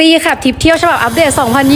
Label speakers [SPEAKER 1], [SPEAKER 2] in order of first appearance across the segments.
[SPEAKER 1] รีแคปทริปเที่ยวฉบับอัปเดต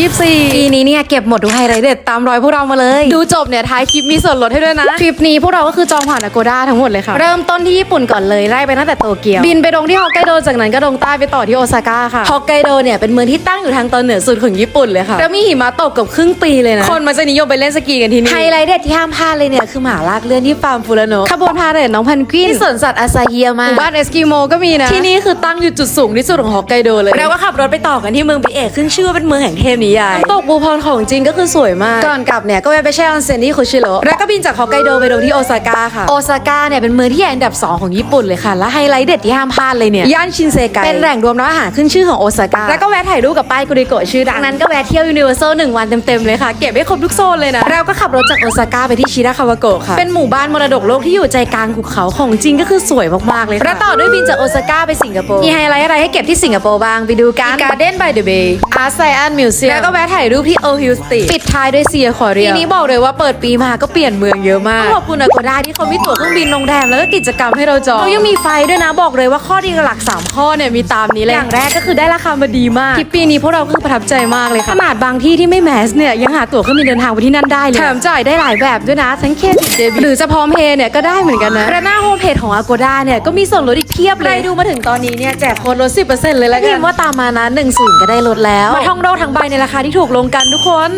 [SPEAKER 1] 2024
[SPEAKER 2] ปีนี้เนี่ยเก็บหมดทุกไฮไลท์เด็ดตามรอยพวกเรามาเลย
[SPEAKER 1] ดูจบเนี่ยท้ายคลิปมีส่วนลดให้ด้วยนะ ทริปนี้พวกเราก็คือจองผ่าน Agoda ทั้งหมดเลยค่ะ เริ่มต้นที่ญี่ปุ่นก่อนเลยไล่ไปตั้งแต่โตเกียว บินไปลงที่ฮอกไกโดจากนั้นก็ลงใต้ไปต่อที่โอซาก้าค่ะ ฮอกไกโดเนี่ยเป็นเมืองที่ตั้งอยู่ทางตอนเหนือสุดของญี่ปุ่นเลยค่ะ แล้วมีหิมะตกเกับครึ่งปีเลยนะ คนมันจะนิยมไปเล่นสกีกันที่นี่
[SPEAKER 2] ไฮไลท์เด็ดที่ห้ามพลาดเลยเนี่ยคือหมาลากเลื่อนที่ฟาร์มฟูรานโนะ
[SPEAKER 1] ขบวนพาเหรดน้องพันกวิน
[SPEAKER 2] ที่สวนสัตว์อาซาเฮีย
[SPEAKER 1] ห
[SPEAKER 2] มา
[SPEAKER 1] มู่บ้านเอสกิโมก็มีนะที่นี่คือตั้งอยู่จุดสูงที่สุดของฮอกไกโดเลย
[SPEAKER 2] แล้วก็ขับรถไปต่อกันที่เมืองบิเอะขึ้นชื่อว่าเป็นเมืองแห่งเทพนิยาย
[SPEAKER 1] น้ำตกบูพรของจริงก็คือสวยมาก ก่อนกลับเนี่ยก็แวะไปแช่ออนเซ็นที่คุชิโร่แล้วก็บินจากฮอกไกโดไปลงที่โอซาก้าค่ะ
[SPEAKER 2] โอซาก้าเนี่ยเป็นเมืองที่ใหญ่อันดับ 2 ของญี่ปุ่นเลยค่ะ และไฮไลท์เด็ดที่ห้ามพลาดเลยเนี่ย
[SPEAKER 1] ย่านชินเซไก
[SPEAKER 2] เป็นแหล่งรวมร้านอาหารขึ้นชื่อของโอซาก้า
[SPEAKER 1] แล้วก็แวะถ่ายรูปกับป้ายกุริโกะชื่อดั
[SPEAKER 2] จางกนั้นก็แวะเที่ยวยูนิเวอร์แซลหนึ่งวันเต็มๆเลยค่ะ
[SPEAKER 1] เก็บให้ครบทุกโซนเลยนะ
[SPEAKER 2] เราก็ขับรถจากโอซาก้าไปที่ชิราคาวาโกะค่ะ
[SPEAKER 1] เป็นหมู่บ้านมรดกโลกที่อยู่ใจกลางหุบเขาของจริงก็คือสวยมากๆเลยค่ะ
[SPEAKER 2] แล้วต่อด้วยบินจากโอซาก้าไปสิงคโปร์
[SPEAKER 1] มีไฮไลท์อะไรให้เก็บที่สิงคโปร์บ้างไปดูกัน Garden by the Bay Art Science Museum แล้วก็แวะถ่ายรูปที่ Old Hill Street ปิดท้ายด้วยเซียคอเรีย
[SPEAKER 2] ทีนี้บอกเลยว่าเปิดปีมาก็เปลี่ยนเมืองเยอะมาก
[SPEAKER 1] ต้องขอบคุณอ g o d a ที่เขามีตั๋วเครื่องบินโรงแรมแล้วก็กิจกรรมให้เราจอง
[SPEAKER 2] เขายังมีไฟด้วยนะบอกเลยว่าข้อดีหลักๆสาม
[SPEAKER 1] ข้อเนี่ยมีตามนี้เลย
[SPEAKER 2] อย่างแรกก็คือได้ราคามาดีมาก
[SPEAKER 1] ทริปปีนี้พวกเราคือประทับใจมากเลย
[SPEAKER 2] ข
[SPEAKER 1] ค่ะ
[SPEAKER 2] นาดบางที่ที่ไม่แมสเนี่ยยังหาตั๋วเครื่องบินเดินทางไปที่นั่นได้เลย
[SPEAKER 1] แถมจ่ายได้หลายแบบด้วยนะทั้งเครดิตเดบิตหรือจะพร้อมเพย์เนี่ยก็ได้เหมือนกันนะ
[SPEAKER 2] และหน้าโฮมเพจของ Agoda เนี่ยก็มีส่วนลดอีกเพียบ
[SPEAKER 1] ใค
[SPEAKER 2] เล
[SPEAKER 1] ร
[SPEAKER 2] ย
[SPEAKER 1] ดูมาถึงตอนนี้เนี่ยแจกโค้ดลด10%เลยแล้ว
[SPEAKER 2] พิ
[SPEAKER 1] กัน
[SPEAKER 2] มพ์ว่าตามมานะ1 0ก็ได้ลดแล้ว
[SPEAKER 1] มาท่องโลกทั้งใบในราคาที่ถูกลงกันทุกคน